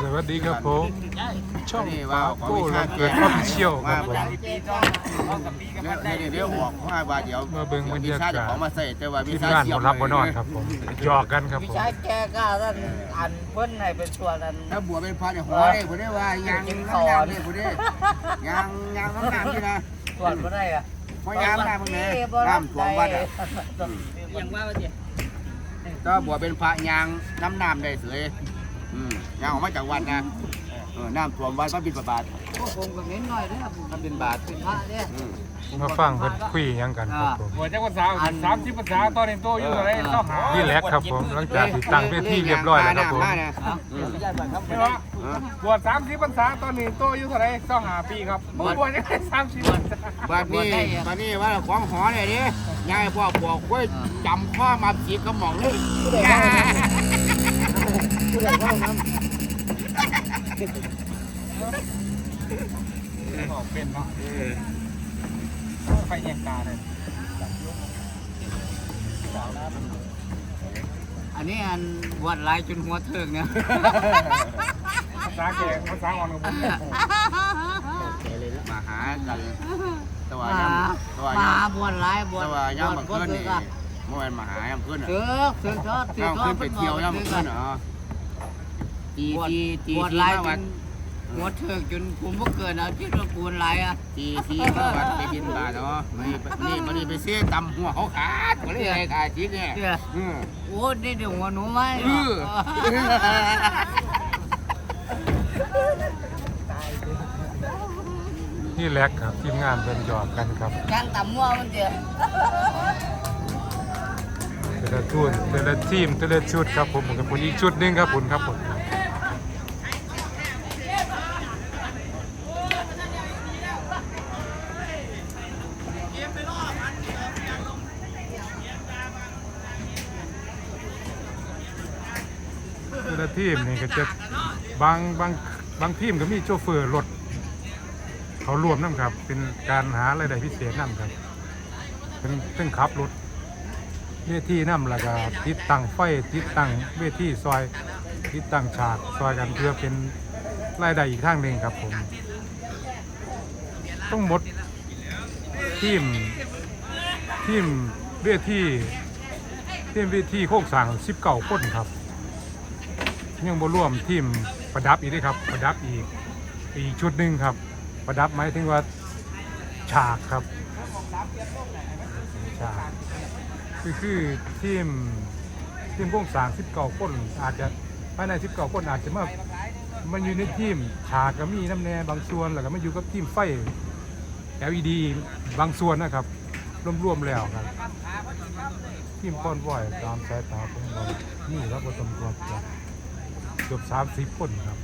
สวัสดีครับผม ช่องนี่ปาว่าขอโก้วิเราชาเกิดออฟฟิเชียลครับผมเนี่ยเนี่ยเดี๋ยวบอกว่าว่าเดี๋ยวมาเบิ่งบรรยากาศวิชจะของมาใส่แต่ว่าวิทีมชางานเสียบ่รับบ่นอนครับผมหยอกกันครับวิผมชาแก้ก้าท่านอันเพิ่นให้เป็นส่วนอันถ้าบัวเป็นพระเนี่ยหัวเนี่ยผมได้ว่ายางน้ำน้ำเนี่ยผมได้ยางยางน้ำน้ำนี่นะส่วนบ่ได้อะเพราะยางน้ำมันเนี่ยน้ำท่วมวัดอะยังว่าว่าสิ ก็บวชเป็นพระยางน้ำน้ำได้เสยอืมยางออกมาจากวัดนะ เออน้ำท่วมวัดก็บินประบาทพวกผมก็เน้นหน่อยเด้อผมมันบินบาทเป็นพระเด้ออืมมาฟังเพิ่นคุยหยังกันครับผมหัวเจ้าภาษาสามสิบภาษาตอนนี้โตอยู่อะไรต้องหานี่แหละครับผมหลังจากที่ตั้งเวทีเรียบร้อยแล้วครับผม มาเนี่ยเดี๋ยวย้ายไปครับใช่ไหมบวชสามสิบภาษาตอนนี้โตอยู่เท่าไรต้องหาปีครับบวชยังไงสามสิบภาษาบัดนี้บัดนี้ว่าของหอเนี่ยดิยายพ่อบอกว่าจำข้อมาสีกระหม่องเลย บอกเป็นเนาะไฟแยงตาเลยอันนี้อันบวชหลายจนหัวเถิกเนี่ยภาษาแกภาษาอ่อนของผมมาหากันแต่ว่ามายังแต่ว่ามายังบวชหลายบวชแต่ว่ายังบมาวชขึ้นเถินี่กอะเมื่อวานมาหายังขึ้นอะเถิกเถิกเถิกเถิกยังขึ้นไปเที่ยวยังมาขึ้นเหรอ ตีบวชตีตีบวชตีหลายมาจวัดนหัวเถิกจนผมบ่เกินเอาที่เราบวชหลายอะตีตีมาวัดไปบินบาทเนาะนี่นี่มันนี่ไปเสียตำหัวเขาขาดก็เลยไอ้ขาดจิกเนี่ยเดี๋ยวอืมโอ้นี่เดี๋ยวหัวหนูไหมเออนี่แหละครับทีมงานเพิ่นหยอกกันครับกลางต่ำมัวมันเดียวแต่ละทุนแต่ละทีมแต่ละชุดครับผมกับผมอีกชุดหนึงครับผมครับผม ละทีมนี่ก็จะบางบางบางทีมก็มีโชเฟอร์รถเขารวมน้ำครับ เป็นการหารายได้พิเศษน้ำครับเป็นซึ่งขับรถเวทีน้ำแล้วก็ติดตั้งไฟติดตั้งเวทีซอยติดตั้งฉากซอยกันเพื่อเป็นรายได้อีกทางหนึ่งครับผมต้องหมดทีมทีมเวทีทีมเวทีโคกสั่งสิบเก่าคนครับ ยังบ่ร่วมทีมประดับอีกด้วยครับ ประดับอีกอีกชุดหนึ่งครับ ประดับไหมถึงว่าฉากครับฉากคือคือทีมทีมพวกสามสิบเก้าคนอาจจะภายในสิบเก้าคนอาจจะมามันอยู่ในทีมฉากก็มีน้ำแน่บางส่วนแล้วก็มาอยู่กับทีมไฟ LED บางส่วนนะครับรวมๆแล้วครับทีมคอนวอยตามสายตาของเรานี่ครับผสมควรจะเกือบสามสิบคนครับ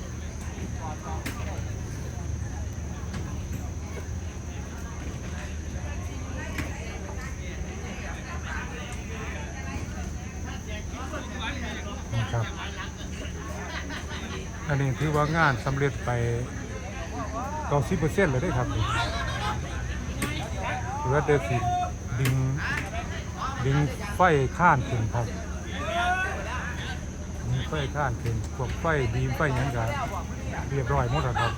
นะครับ อันนี้ถือว่างานสำเร็จไปเก้าสิบเปอร์เซ็นต์เลยได้ครับหรือว่าเดสิดึงดึงไฟข้านขึ้นครับ ไฟข้านขึ้นพวกไฟบีมไฟหยังกันเรียบร้อยหมดแล้วครับ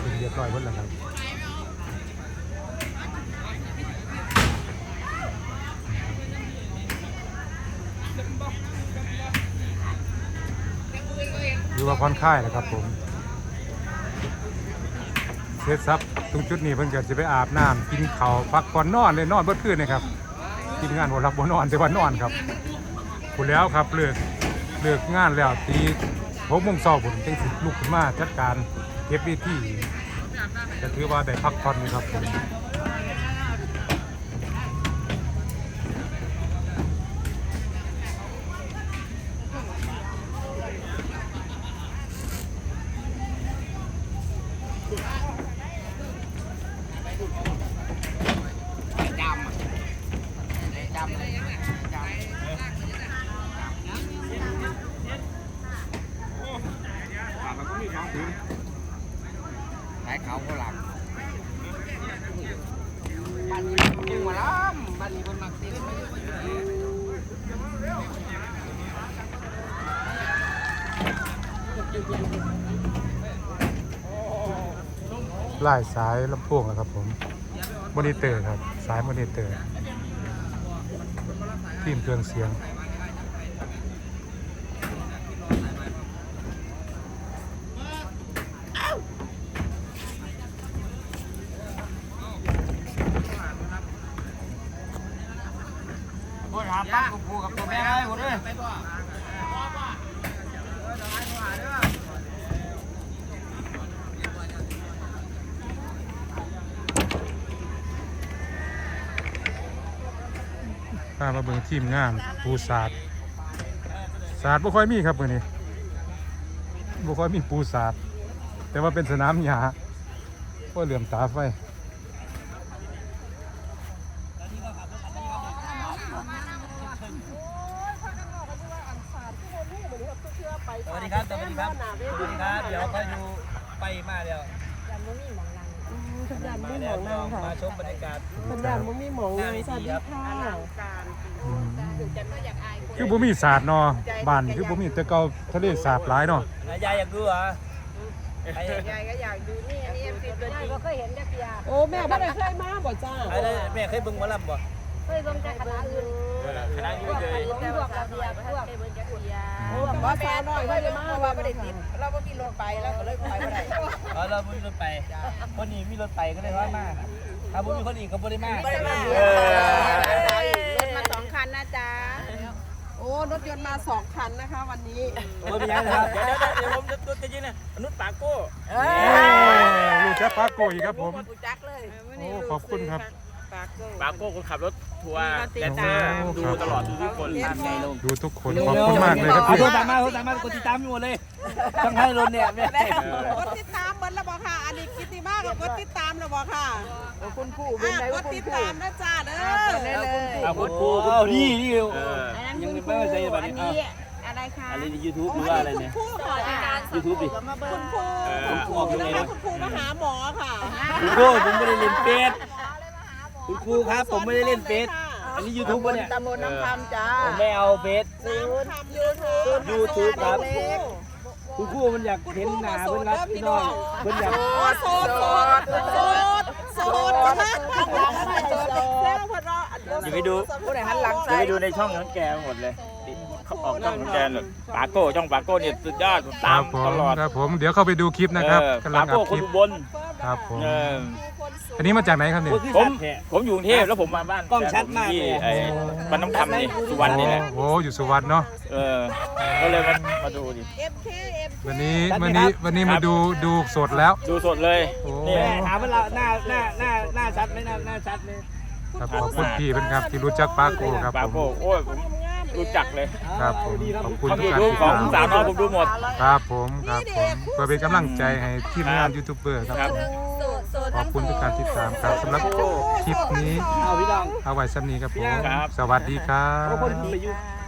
เป็นเรียบร้อยหมดแล้วครับหรือว่าผ่อนคลายนะครับผมเสร็จซับตรงจุดนี้เพิ่นก็จะไปอาบน้ำกินข้าวพักผ่อนนอนเลยนอนเบิดคืนเลยครับทีมงานบ่รับบ่นอนแต่ว่านอนครับพูดแล้วครับเลิก เลิกงานแล้วตีหกโมงเช้าผมจึงสิลุกขึ้นมาจัดการเก็บวิธีจะถือว่าได้พักผ่อนครับผม ไหนเขาเขาหลับบ้านนี้มึงมาล้ำบ้านนี้คนมักติดไล่สายลำโพงอะครับผมมอนิเตอร์ครับ สายมอนิเตอร์ทีมเครื่องเสียง โอ้าผูกับตัวแม่ให้หมดเลยพามาเบิ่งทีมงานปูศาสตร์ศาสตร์บ่ค่อยมีครับมื้อนี้บ่ค่อยมีปูศาสตร์แต่ว่าเป็นสนามหญ้าก็เหลื่อมตาไฟ สวัสดีครับ สวัสดีครับ สวัส ดีครับเดี๋ยวก็อยู่ไปมาแล้วทุกอย่างมาไม่หมแล้อวงลนางองค่ะมาชมบรรยากาศทุกอย่างมันไม่หมองนางสวัสดีค่ะอืมคือบ่มีศาสตร์เนาะบ้านนี่คือบ่มีแต่เก่าทะเลสาบหลายเนาะอะยายอยากดูเหรอไอ้ยายก็อยากดูนี่อันนี้เอ็มซีตัวจริงก็เคยเห็นจักรยานโอ้แม่บ่ได้เคยมาบ่จ้าไอ้นั่นแม่เคยเบิ่งหมอลำบ่ เคยเบิ่งจากคณะอื่นคณะอยู่เลยพวกพวกระเบียบพวกเบิ่งจักรยานอืมบ่สาวน้อยบ่ได้มาว่าบ่ได้ติดเราบ่มีรถไปแล้วก็เลยไปบ่ได้เออเราไม่มีรถไปคนนี้มีรถไปก็เลยว่ามาถ้าบ่มีคนอื่นก็บ่ได้มาบ่ได้มาเออรถมาสองคันนะจ๊ะโอ้รถยนต์มาสองคันนะคะ วันนี้โอ้ยไม่ใช่นะครับเดี๋ยวเดี๋ยวเดี๋ยวผมจะจะยืนนะมนุษย์ปากโก้ลูกแจักปาโกอีกครับผมจักเลยโอ้ขอบคุณครับ ปากโก้ปากโก้คนขับรถทัวร์แดนเซโอ้อร์ดูครับตลอดดูทุกคนตามไงลงดูทุกคนขอบคุณมากเลยครับเอาพี่โทรตามมาโทรตามมากดติดตามอยู่หมดเลยต้องให้รถเนี่ยเนี่ยกดติดตามเบิ้ลแล้วบอกค่ะ อันนี้กิตติมากกับกดติดตามแล้วบอกค่ะคุณผู้เป็นไงกดติดตามนะจ้าเด้อได้เลยเอาคุณครูคุณนี่นี่อันนั้นยังคุณไม่ผู้เข้าใจอัแบบนนี้นี้อะไรคะอะไรในยูทูบหรือว่าอะไรเนี่ยคุณครูค่ะยูทูบดิคุณครูเออคุณครูนะคะคุณครูมาหาหมอค่ะคุณครูผมไม่ได้เล่นเฟซ คุณครูครับผมไม่ได้เล่นเฟซอันนี้ยูทูบปะเนี่ยตำบลน้ำคำจ้าผมไม่เอาเฟซน้ำคำยูทูบ YouTube ครับ คุณครูมันอยากเห็นหน้าเพื่อนครับพี่น้องเพื่อนอยากโอ้โสดโสดโสดโสดจ้าแซ่บพอเราอันอย่าไปดูผู้ใดหันหลังอย่าไปดูในช่องของแกหมดเลยเขาออกช่องของแกเลยปาโก้ช่องปาโก้เนี่ยสุดยอดผมคตารัมบผมตลอดครับผมเดี๋ยวเข้าไปดูคลิปนะครับเออกำลัปางอัโก้ดคคนลิปอุบลครับผมเอออั นนี้มาจากไหนครับเนี่ยผมผมอยู่กรุงเทพแล้วผมมาบ้านกล้องชัดมากที่ไอ้บ้านน้ำคำนี่สุวรรณนี่แหละโอ้โหอยู่สุวรรณเนาะเออก็เลยมามาดูดิเอ็มเคเอ็มวันนี้วันนี้วันนี้มาดูดูสดแล้ว ดูสดเลยโอ้นี่ถามว่าเราหน้าหน้าหน้าหน้าชัดไหมหน้าหน้าชัดไหมครับขอบคุณพี่เป็นครับที่รู้จักปาโกครับปาผมโก้โอ้ยผมรู้จักเลยครับผมขอบคุณช่องทุกยูการทูบติดของตามสาวน้อยผมดูหมด ครับผมครับผมเพื่อเป็นกำลังใจให้ทีมงานยูทูบเบอร์ครับครับ ขอบคุณทุกการติดตามครับสำหรับคลิปนี้ เอาพี่ดองเอาไว้ซ้ำนี้ครับผมครับสวัสดีครัเอาคนบไปอยู่ ค่ะ